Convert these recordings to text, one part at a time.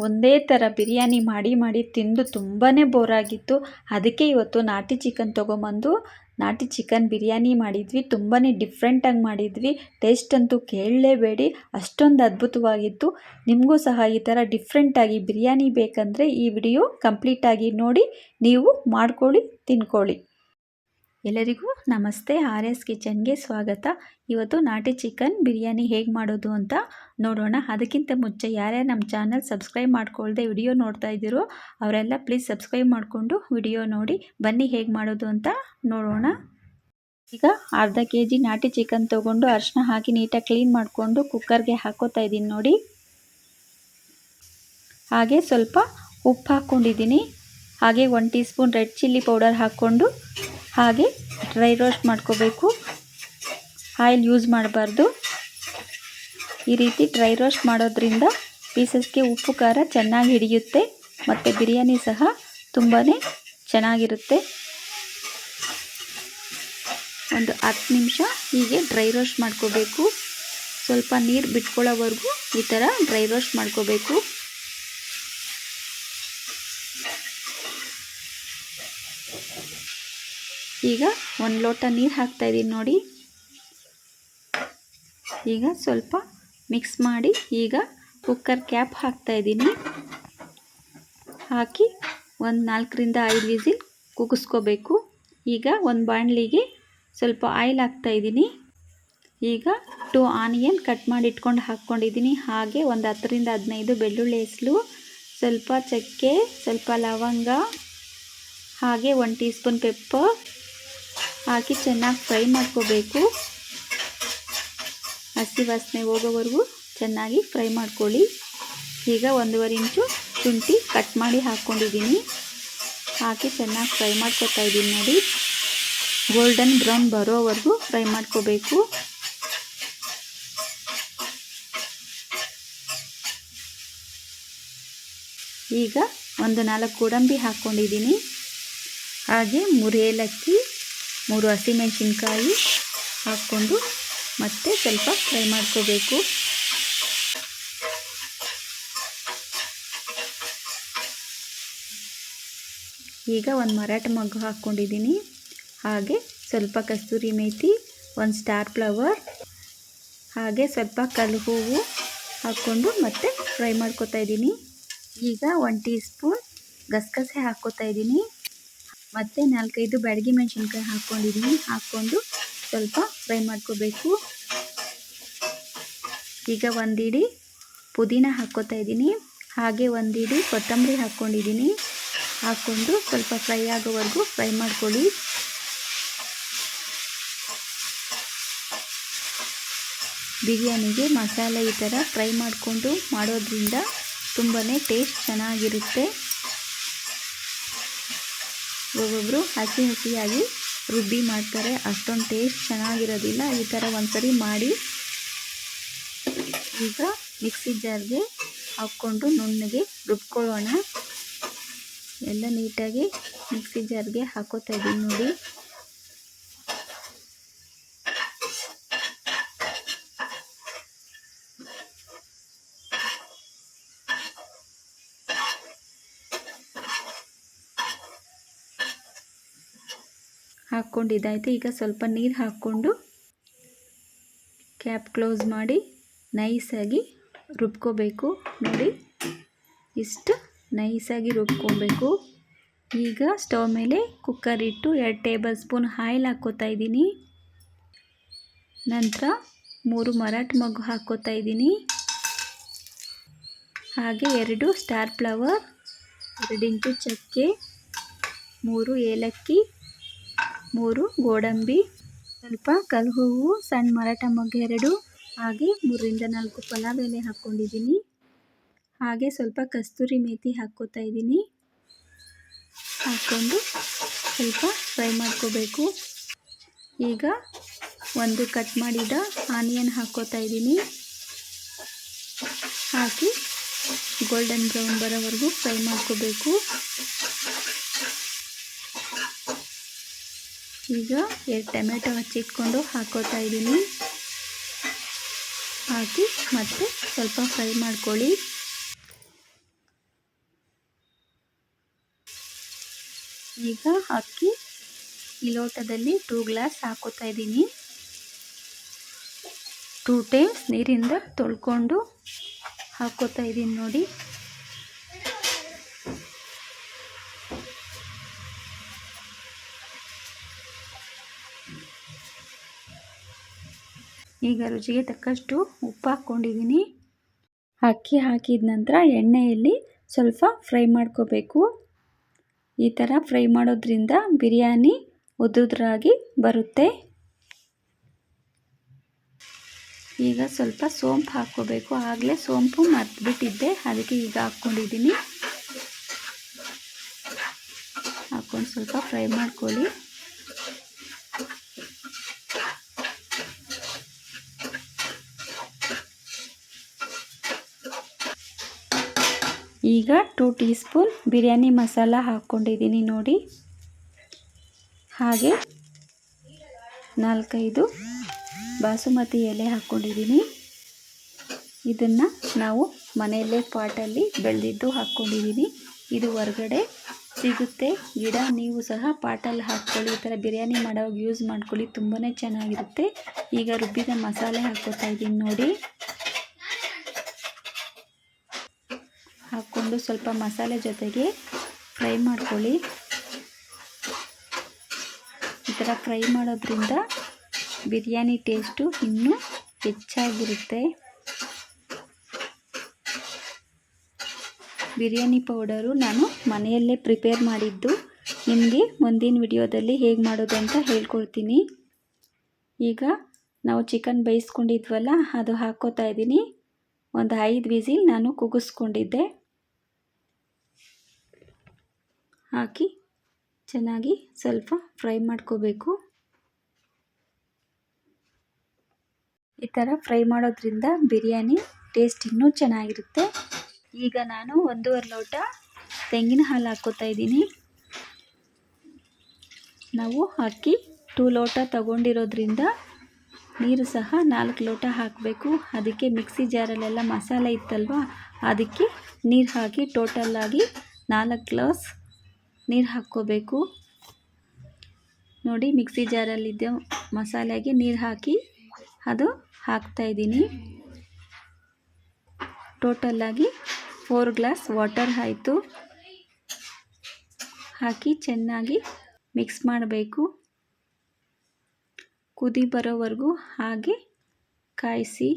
ಒಂದೇ ಥರ ಬಿರಿಯಾನಿ ಮಾಡಿ ಮಾಡಿ ತಿಂದು ತುಂಬಾ ಬೋರಾಗಿತ್ತು. ಅದಕ್ಕೆ ಇವತ್ತು ನಾಟಿ ಚಿಕನ್ ತೊಗೊಂಬಂದು ನಾಟಿ ಚಿಕನ್ ಬಿರಿಯಾನಿ ಮಾಡಿದ್ವಿ. ತುಂಬಾ ಡಿಫ್ರೆಂಟಾಗಿ ಮಾಡಿದ್ವಿ. ಟೇಸ್ಟ್ ಅಂತೂ ಕೇಳಲೇಬೇಡಿ. ಅಷ್ಟೊಂದು ಅದ್ಭುತವಾಗಿತ್ತು. ನಿಮಗೂ ಸಹ ಈ ಥರ ಡಿಫ್ರೆಂಟಾಗಿ ಬಿರಿಯಾನಿ ಬೇಕಂದರೆ ಈ ವಿಡಿಯೋ ಕಂಪ್ಲೀಟಾಗಿ ನೋಡಿ. ನೀವು ಮಾಡ್ಕೊಳ್ಳಿ, ತಿನ್ಕೊಳ್ಳಿ. ಎಲ್ಲರಿಗೂ ನಮಸ್ತೆ. ಆರ್ ಎಸ್ ಕಿಚನ್ಗೆ ಸ್ವಾಗತ. ಇವತ್ತು ನಾಟಿ ಚಿಕನ್ ಬಿರಿಯಾನಿ ಹೇಗೆ ಮಾಡೋದು ಅಂತ ನೋಡೋಣ. ಅದಕ್ಕಿಂತ ಮುಂಚೆ ಯಾರ್ಯಾರು ನಮ್ಮ ಚಾನಲ್ ಸಬ್ಸ್ಕ್ರೈಬ್ ಮಾಡ್ಕೊಳ್ದೆ ವಿಡಿಯೋ ನೋಡ್ತಾ ಇದ್ದೀರೋ ಅವರೆಲ್ಲ ಪ್ಲೀಸ್ ಸಬ್ಸ್ಕ್ರೈಬ್ ಮಾಡಿಕೊಂಡು ವಿಡಿಯೋ ನೋಡಿ. ಬನ್ನಿ ಹೇಗೆ ಮಾಡೋದು ಅಂತ ನೋಡೋಣ. ಈಗ ಅರ್ಧ ಕೆ ಜಿ ನಾಟಿ ಚಿಕನ್ ತೊಗೊಂಡು ಅರಿಶಿನ ಹಾಕಿ ನೀಟಾಗಿ ಕ್ಲೀನ್ ಮಾಡಿಕೊಂಡು ಕುಕ್ಕರ್ಗೆ ಹಾಕೋತಾ ಇದ್ದೀನಿ ನೋಡಿ. ಹಾಗೆ ಸ್ವಲ್ಪ ಉಪ್ಪು ಹಾಕ್ಕೊಂಡಿದ್ದೀನಿ ಹಾಗೆ one teaspoon red chilli powder ಹಾಕ್ಕೊಂಡು ಹಾಗೆ ಡ್ರೈ ರೋಸ್ಟ್ ಮಾಡ್ಕೋಬೇಕು. ಆಯಿಲ್ ಯೂಸ್ ಮಾಡಬಾರ್ದು. ಈ ರೀತಿ ಡ್ರೈ ರೋಸ್ಟ್ ಮಾಡೋದ್ರಿಂದ ಪೀಸಸ್ಗೆ ಉಪ್ಪು, ಖಾರ ಚೆನ್ನಾಗಿ ಹಿಡಿಯುತ್ತೆ ಮತ್ತು ಬಿರಿಯಾನಿ ಸಹ ತುಂಬಾ ಚೆನ್ನಾಗಿರುತ್ತೆ. ಒಂದು ಹತ್ತು ನಿಮಿಷ ಹೀಗೆ ಡ್ರೈ ರೋಸ್ಟ್ ಮಾಡ್ಕೋಬೇಕು. ಸ್ವಲ್ಪ ನೀರು ಬಿಟ್ಕೊಳ್ಳೋವರೆಗೂ ಈ ಥರ ಡ್ರೈ ರೋಸ್ಟ್ ಮಾಡ್ಕೋಬೇಕು. ಈಗ ಒಂದು ಲೋಟ ನೀರು ಹಾಕ್ತಾಯಿದ್ದೀನಿ ನೋಡಿ. ಈಗ ಸ್ವಲ್ಪ ಮಿಕ್ಸ್ ಮಾಡಿ ಈಗ ಕುಕ್ಕರ್ ಕ್ಯಾಪ್ ಹಾಕ್ತಾಯಿದ್ದೀನಿ ಹಾಕಿ ಒಂದು ನಾಲ್ಕರಿಂದ ಐದು ವಿಸಿಲ್ ಕುಗ್ಗಿಸ್ಕೋಬೇಕು ಈಗ ಒಂದು ಬಾಣಲಿಗೆ ಸ್ವಲ್ಪ ಆಯಿಲ್ ಹಾಕ್ತಾಯಿದ್ದೀನಿ ಈಗ ಟು ಆನಿಯನ್ ಕಟ್ ಮಾಡಿ ಇಟ್ಕೊಂಡು ಹಾಕ್ಕೊಂಡಿದ್ದೀನಿ ಹಾಗೆ ಒಂದು ಹತ್ತರಿಂದ ಹದಿನೈದು ಬೆಳ್ಳುಳ್ಳಿ ಹೆಸಲು, ಸ್ವಲ್ಪ ಚಕ್ಕೆ, ಸ್ವಲ್ಪ ಲವಂಗ, ಹಾಗೆ ಒಂದು ಟೀ ಸ್ಪೂನ್ ಪೆಪ್ಪರ್ ಹಾಕಿ ಚೆನ್ನಾಗಿ ಫ್ರೈ ಮಾಡ್ಕೋಬೇಕು. ಹಸಿ ವಾಸನೆ ಹೋಗೋವರೆಗೂ ಚೆನ್ನಾಗಿ ಫ್ರೈ ಮಾಡ್ಕೊಳ್ಳಿ. ಈಗ ಒಂದೂವರೆ ಇಂಚು ಶುಂಠಿ ಕಟ್ ಮಾಡಿ ಹಾಕ್ಕೊಂಡಿದ್ದೀನಿ. ಹಾಕಿ ಚೆನ್ನಾಗಿ ಫ್ರೈ ಮಾಡ್ಕೊತಾ ಇದ್ದೀನಿ ನೋಡಿ. ಗೋಲ್ಡನ್ ಬ್ರೌನ್ ಬರೋವರೆಗೂ ಫ್ರೈ ಮಾಡ್ಕೋಬೇಕು. ಈಗ ಒಂದು ನಾಲ್ಕು ಗೋಡಂಬಿ ಹಾಕ್ಕೊಂಡಿದ್ದೀನಿ. ಹಾಗೆ ಮೂರು ಏಲಕ್ಕಿ ಮೂರು ಹಸಿಮೆಣಸಿನ್ಕಾಯಿ ಹಾಕ್ಕೊಂಡು ಮತ್ತೆ ಸ್ವಲ್ಪ ಫ್ರೈ ಮಾಡ್ಕೋಬೇಕು. ಈಗ ಒಂದು ಮರಾಠ ಮಗ್ಗು ಹಾಕ್ಕೊಂಡಿದ್ದೀನಿ. ಹಾಗೆ ಸ್ವಲ್ಪ ಕಸ್ತೂರಿ ಮೇಥಿ ಒಂದು ಸ್ಟಾರ್ ಫ್ಲವರ್, ಹಾಗೆ ಸ್ವಲ್ಪ ಕಲ್ಲು ಹೂವು ಹಾಕ್ಕೊಂಡು ಮತ್ತೆ ಫ್ರೈ ಮಾಡ್ಕೊತಾ ಇದ್ದೀನಿ. ಈಗ ಒನ್ ಟೀ ಸ್ಪೂನ್ ಗಸಗಸೆ ಹಾಕ್ಕೋತಾ ಇದ್ದೀನಿ. ಮತ್ತು ನಾಲ್ಕೈದು ಬ್ಯಾಡಗಿ ಮೆಣಸಿನ್ಕಾಯಿ ಹಾಕ್ಕೊಂಡಿದ್ದೀನಿ ಹಾಕ್ಕೊಂಡು ಸ್ವಲ್ಪ ಫ್ರೈ ಮಾಡ್ಕೋಬೇಕು. ಈಗ ಒಂದಿಡಿ ಪುದೀನ ಹಾಕ್ಕೋತಾ ಇದ್ದೀನಿ. ಹಾಗೆ ಒಂದಿಡಿ ಕೊತ್ತಂಬರಿ ಹಾಕ್ಕೊಂಡಿದ್ದೀನಿ ಹಾಕ್ಕೊಂಡು ಸ್ವಲ್ಪ ಫ್ರೈ ಆಗೋವರೆಗೂ ಫ್ರೈ ಮಾಡ್ಕೊಳ್ಳಿ. ಬಿರಿಯಾನಿಗೆ ಮಸಾಲೆ ಈ ಥರ ಫ್ರೈ ಮಾಡಿಕೊಂಡು ಮಾಡೋದ್ರಿಂದ ತುಂಬಾ ಟೇಸ್ಟ್ ಚೆನ್ನಾಗಿರುತ್ತೆ. ಒಬ್ಬೊಬ್ಬರು ಹಸಿ ಹಸಿಯಾಗಿ ರುಬ್ಬಿ ಮಾಡ್ತಾರೆ. ಅಷ್ಟೊಂದು ಟೇಸ್ಟ್ ಚೆನ್ನಾಗಿರೋದಿಲ್ಲ. ಈ ಥರ ಒಂದ್ಸರಿ ಮಾಡಿ ಈಗ ಮಿಕ್ಸಿ ಜಾರ್ಗೆ ಹಾಕ್ಕೊಂಡು ನುಣ್ಣಗೆ ರುಬ್ಕೊಳ್ಳೋಣ. ಎಲ್ಲ ನೀಟಾಗಿ ಮಿಕ್ಸಿ ಜಾರ್ಗೆ ಹಾಕೋತಾ ಇದ್ದೀನಿ ನೋಡಿ. ಹಾಕ್ಕೊಂಡಿದ್ದಾಯಿತು ಈಗ ಸ್ವಲ್ಪ ನೀರು ಹಾಕ್ಕೊಂಡು ಕ್ಯಾಪ್ ಕ್ಲೋಸ್ ಮಾಡಿ ನೈಸಾಗಿ ರುಬ್ಕೋಬೇಕು. ನೋಡಿ, ಇಷ್ಟು ನೈಸಾಗಿ ರುಬ್ಕೊಬೇಕು. ಈಗ ಸ್ಟವ್ ಮೇಲೆ ಕುಕ್ಕರ್ ಇಟ್ಟು ಎರಡು ಟೇಬಲ್ ಸ್ಪೂನ್ ಆಯಿಲ್ ಹಾಕ್ಕೋತಾ ಇದ್ದೀನಿ. ನಂತರ ಮೂರು ಮರಾಠ ಮಗು ಹಾಕ್ಕೋತಾ ಇದ್ದೀನಿ. ಹಾಗೆ ಎರಡು ಸ್ಟಾರ್ ಫ್ಲವರ್, ಎರಡು ಇಂಚು ಚಕ್ಕೆ, ಮೂರು ಏಲಕ್ಕಿ ಮೂರು, ಗೋಡಂಬಿ ಸ್ವಲ್ಪ ಕಲ್ಲು ಹೂವು ಸಣ್ಣ ಮರಾಠ ಮೊಗ್ಗು ಎರಡು, ಹಾಗೆ ಮೂರರಿಂದ ನಾಲ್ಕು ಪಲಾವ್ ಎಲೆ ಹಾಕ್ಕೊಂಡಿದ್ದೀನಿ. ಹಾಗೆ ಸ್ವಲ್ಪ ಕಸ್ತೂರಿ ಮೇತಿ ಹಾಕ್ಕೋತಾ ಇದ್ದೀನಿ. ಹಾಕ್ಕೊಂಡು ಸ್ವಲ್ಪ ಫ್ರೈ ಮಾಡ್ಕೋಬೇಕು. ಈಗ ಒಂದು ಕಟ್ ಮಾಡಿದ ಆನಿಯನ್ ಹಾಕ್ಕೋತಾ ಇದ್ದೀನಿ. ಹಾಕಿ ಗೋಲ್ಡನ್ ಬ್ರೌನ್ ಬರೋವರೆಗೂ ಫ್ರೈ ಮಾಡ್ಕೋಬೇಕು. ಈಗ ಎರಡು ಟೊಮೆಟೊ ಹಚ್ಚಿಟ್ಕೊಂಡು ಹಾಕೋತಾ ಇದ್ದೀನಿ. ಹಾಕಿ ಮತ್ತೆ ಸ್ವಲ್ಪ ಫ್ರೈ ಮಾಡ್ಕೊಳ್ಳಿ. ಈಗ ಹಾಕಿ ಈ ಲೋಟದಲ್ಲಿ ಟೂ ಗ್ಲಾಸ್ ಹಾಕೋತಾ ಇದ್ದೀನಿ. ಟೂ ಟೈಮ್ಸ್ ನೀರಿಂದ ತೊಳ್ಕೊಂಡು ಹಾಕೋತಾ ಇದ್ದೀನಿ ನೋಡಿ. ಈಗ ರುಚಿಗೆ ತಕ್ಕಷ್ಟು ಉಪ್ಪು ಹಾಕ್ಕೊಂಡಿದ್ದೀನಿ. ಅಕ್ಕಿ ಹಾಕಿದ ನಂತರ ಎಣ್ಣೆಯಲ್ಲಿ ಸ್ವಲ್ಪ ಫ್ರೈ ಮಾಡ್ಕೋಬೇಕು. ಈ ಥರ ಫ್ರೈ ಮಾಡೋದ್ರಿಂದ ಬಿರಿಯಾನಿ ಉದುದ್ರಾಗಿ ಬರುತ್ತೆ. ಈಗ ಸ್ವಲ್ಪ ಸೋಂಪು ಹಾಕ್ಕೋಬೇಕು. ಆಗಲೇ ಸೋಂಪು ಮರ್ತ್ಬಿಟ್ಟಿದ್ದೆ. ಅದಕ್ಕೆ ಈಗ ಹಾಕ್ಕೊಂಡಿದ್ದೀನಿ. ಹಾಕ್ಕೊಂಡು ಸ್ವಲ್ಪ ಫ್ರೈ ಮಾಡ್ಕೊಳ್ಳಿ. ಈಗ two teaspoon biryani masala ಹಾಕ್ಕೊಂಡಿದ್ದೀನಿ ನೋಡಿ. ಹಾಗೆ ನಾಲ್ಕೈದು ಬಾಸುಮತಿ ಎಲೆ ಹಾಕ್ಕೊಂಡಿದ್ದೀನಿ ಇದನ್ನು ನಾವು ಮನೆಯಲ್ಲೇ ಪಾಟಲ್ಲಿ ಬೆಳೆದಿದ್ದು ಹಾಕ್ಕೊಂಡಿದ್ದೀನಿ ಇದು ಹೊರಗಡೆ ಸಿಗುತ್ತೆ. ಗಿಡ ನೀವು ಸಹ ಪಾಟಲ್ಲಿ ಹಾಕ್ಕೊಳ್ಳಿ, ಈ ಥರ ಬಿರಿಯಾನಿ ಮಾಡೋವಾಗ ಯೂಸ್ ಮಾಡ್ಕೊಳ್ಳಿ ತುಂಬಾ ಚೆನ್ನಾಗಿರುತ್ತೆ. ಈಗ ರುಬ್ಬಿದ ಮಸಾಲೆ ಹಾಕ್ಕೊತಾ ಇದ್ದೀನಿ ನೋಡಿ. ಹಾಕ್ಕೊಂಡು ಸ್ವಲ್ಪ ಮಸಾಲೆ ಜೊತೆಗೆ ಫ್ರೈ ಮಾಡ್ಕೊಳ್ಳಿ. ಈ ಥರ ಫ್ರೈ ಮಾಡೋದ್ರಿಂದ ಬಿರಿಯಾನಿ ಟೇಸ್ಟು ಇನ್ನೂ ಹೆಚ್ಚಾಗಿರುತ್ತೆ. ಬಿರಿಯಾನಿ ಪೌಡರು ನಾನು ಮನೆಯಲ್ಲೇ ಪ್ರಿಪೇರ್ ಮಾಡಿದ್ದು. ನಿಮಗೆ ಮುಂದಿನ ವಿಡಿಯೋದಲ್ಲಿ ಹೇಗೆ ಮಾಡೋದು ಅಂತ ಹೇಳ್ಕೊಡ್ತೀನಿ. ಈಗ ನಾವು ಚಿಕನ್ ಬೇಯಿಸ್ಕೊಂಡಿದ್ವಲ್ಲ, ಅದು ಹಾಕ್ಕೋತಾ ಇದ್ದೀನಿ. ಒಂದು ಐದು ವಿಸಿಲ್ ನಾನು ಕುಗ್ಗಿಸ್ಕೊಂಡಿದ್ದೆ. ಹಾಕಿ ಚೆನ್ನಾಗಿ ಸ್ವಲ್ಪ ಫ್ರೈ ಮಾಡ್ಕೋಬೇಕು. ಈ ಥರ ಫ್ರೈ ಮಾಡೋದ್ರಿಂದ ಬಿರಿಯಾನಿ ಟೇಸ್ಟ್ ಇನ್ನೂ ಚೆನ್ನಾಗಿರುತ್ತೆ. ಈಗ ನಾನು ಒಂದೂವರೆ ಲೋಟ ತೆಂಗಿನ ಹಾಲು ಹಾಕ್ಕೋತಾ ಇದ್ದೀನಿ. ನಾವು ಅಕ್ಕಿ ಟೂ ಲೋಟ ತಗೊಂಡಿರೋದ್ರಿಂದ ನೀರು ಸಹ ನಾಲ್ಕು ಲೋಟ ಹಾಕಬೇಕು. ಅದಕ್ಕೆ ಮಿಕ್ಸಿ ಜಾರಲ್ಲೆಲ್ಲ ಮಸಾಲೆ ಇತ್ತಲ್ವ, ಅದಕ್ಕೆ ನೀರು ಹಾಕಿ ಟೋಟಲ್ಲಾಗಿ ನಾಲ್ಕು ಗ್ಲಾಸ್ ನೀರು ಹಾಕ್ಕೋಬೇಕು. ನೋಡಿ ಮಿಕ್ಸಿ ಜಾರಲ್ಲಿದ್ದ ಮಸಾಲೆಗೆ ನೀರು ಹಾಕಿ ಅದು ಹಾಕ್ತಾಯಿದ್ದೀನಿ ಟೋಟಲ್ಲಾಗಿ ಫೋರ್ ಗ್ಲಾಸ್ ವಾಟರ್ ಆಯಿತು. ಹಾಕಿ ಚೆನ್ನಾಗಿ ಮಿಕ್ಸ್ ಮಾಡಬೇಕು. ಕುದಿ ಬರೋವರೆಗೂ ಹಾಗೆ ಕಾಯಿಸಿ.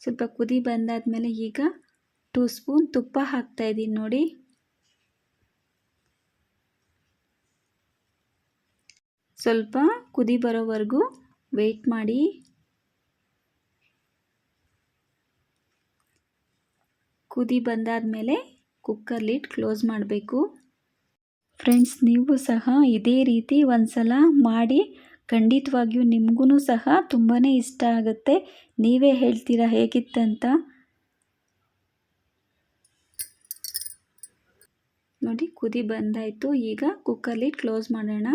ಸ್ವಲ್ಪ ಕುದಿ ಬಂದಾದ ಮೇಲೆ ಈಗ ಟೂ ಸ್ಪೂನ್ ತುಪ್ಪ ಹಾಕ್ತಾ ಇದ್ದೀನಿ ನೋಡಿ. ಸ್ವಲ್ಪ ಕುದಿ ಬರೋವರೆಗೂ ವೆಯ್ಟ್ ಮಾಡಿ. ಕುದಿ ಬಂದಾದಮೇಲೆ ಕುಕ್ಕರ್ ಲಿಡ್ ಕ್ಲೋಸ್ ಮಾಡಬೇಕು. ಫ್ರೆಂಡ್ಸ್, ನೀವು ಸಹ ಇದೇ ರೀತಿ ಒಂದು ಸಲ ಮಾಡಿ ಖಂಡಿತವಾಗಿಯೂ ನಿಮಗೂ ಸಹ ತುಂಬಾ ಇಷ್ಟ ಆಗುತ್ತೆ. ನೀವೇ ಹೇಳ್ತೀರಾ ಹೇಗಿತ್ತಂತ? ನೋಡಿ ಕುದಿ ಬಂದಾಯಿತು. ಈಗ ಕುಕ್ಕರ್ಲಿ ಕ್ಲೋಸ್ ಮಾಡೋಣ.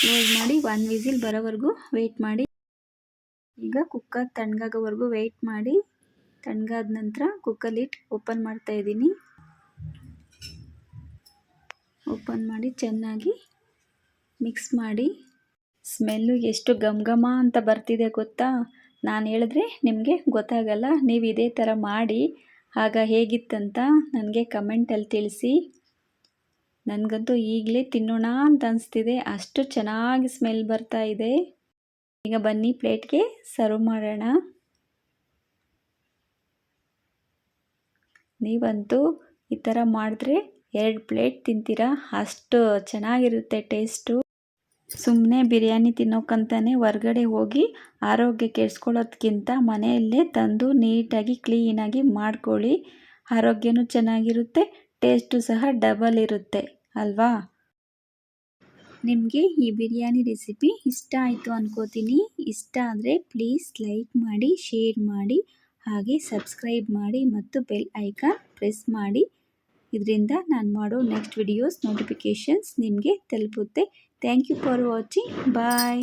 ಕ್ಲೋಸ್ ಮಾಡಿ ಒನ್ ವಿಸಿಲ್ ಬರೋವರೆಗೂ ವೆಯ್ಟ್ ಮಾಡಿ. ಈಗ ಕುಕ್ಕರ್ ತಣ್ಣಗಾಗೋವರೆಗೂ ವೆಯ್ಟ್ ಮಾಡಿ. ತಣ್ಣಗಾದ ನಂತರ ಕುಕ್ಕರ್ ಓಪನ್ ಮಾಡ್ತಾ ಇದ್ದೀನಿ. ಓಪನ್ ಮಾಡಿ ಚೆನ್ನಾಗಿ ಮಿಕ್ಸ್ ಮಾಡಿ. ಸ್ಮೆಲ್ಲು ಎಷ್ಟು ಘಮ ಅಂತ ಬರ್ತಿದೆ ಗೊತ್ತಾ? ನಾನು ಹೇಳಿದ್ರೆ ನಿಮಗೆ ಗೊತ್ತಾಗಲ್ಲ. ನೀವು ಇದೇ ಥರ ಮಾಡಿ. ಆಗ ಹೇಗಿತ್ತಂತ ನನಗೆ ಕಮೆಂಟಲ್ಲಿ ತಿಳಿಸಿ. ನನಗಂತೂ ಈಗಲೇ ತಿನ್ನೋಣ ಅಂತ ಅನಿಸ್ತಿದೆ. ಅಷ್ಟು ಚೆನ್ನಾಗಿ ಸ್ಮೆಲ್ ಬರ್ತಾ ಇದೆ. ಈಗ ಬನ್ನಿ ಪ್ಲೇಟ್ಗೆ ಸರ್ವ್ ಮಾಡೋಣ. ನೀವಂತೂ ಈ ಥರ ಮಾಡಿದ್ರೆ ಎರಡು ಪ್ಲೇಟ್ ತಿಂತೀರಾ? ಅಷ್ಟು ಚೆನ್ನಾಗಿರುತ್ತೆ ಟೇಸ್ಟು. ಸುಮ್ಮನೆ ಬಿರಿಯಾನಿ ತಿನ್ನೋಕ್ಕಂತಲೇ ಹೊರ್ಗಡೆ ಹೋಗಿ ಆರೋಗ್ಯ ಕೆಡಿಸ್ಕೊಳ್ಳೋದ್ಕಿಂತ ಮನೆಯಲ್ಲೇ ತಂದು ನೀಟಾಗಿ ಕ್ಲೀನಾಗಿ ಮಾಡ್ಕೊಳ್ಳಿ. ಆರೋಗ್ಯನೂ ಚೆನ್ನಾಗಿರುತ್ತೆ, ಟೇಸ್ಟು ಸಹ ಡಬಲ್ ಇರುತ್ತೆ, ಅಲ್ವಾ? ನಿಮಗೆ ಈ ಬಿರಿಯಾನಿ ರೆಸಿಪಿ ಇಷ್ಟ ಆಯಿತು ಅನ್ಕೋತೀನಿ. ಇಷ್ಟ ಅಂದರೆ ಪ್ಲೀಸ್ ಲೈಕ್ ಮಾಡಿ, ಶೇರ್ ಮಾಡಿ, ಹಾಗೆ ಸಬ್ಸ್ಕ್ರೈಬ್ ಮಾಡಿ ಮತ್ತು ಬೆಲ್ ಐಕಾನ್ ಪ್ರೆಸ್ ಮಾಡಿ. ಇದರಿಂದ ನಾನು ಮಾಡೋ ನೆಕ್ಸ್ಟ್ ವಿಡಿಯೋಸ್ ನೋಟಿಫಿಕೇಷನ್ಸ್ ನಿಮಗೆ ತಲುಪುತ್ತೆ. Thank you for watching bye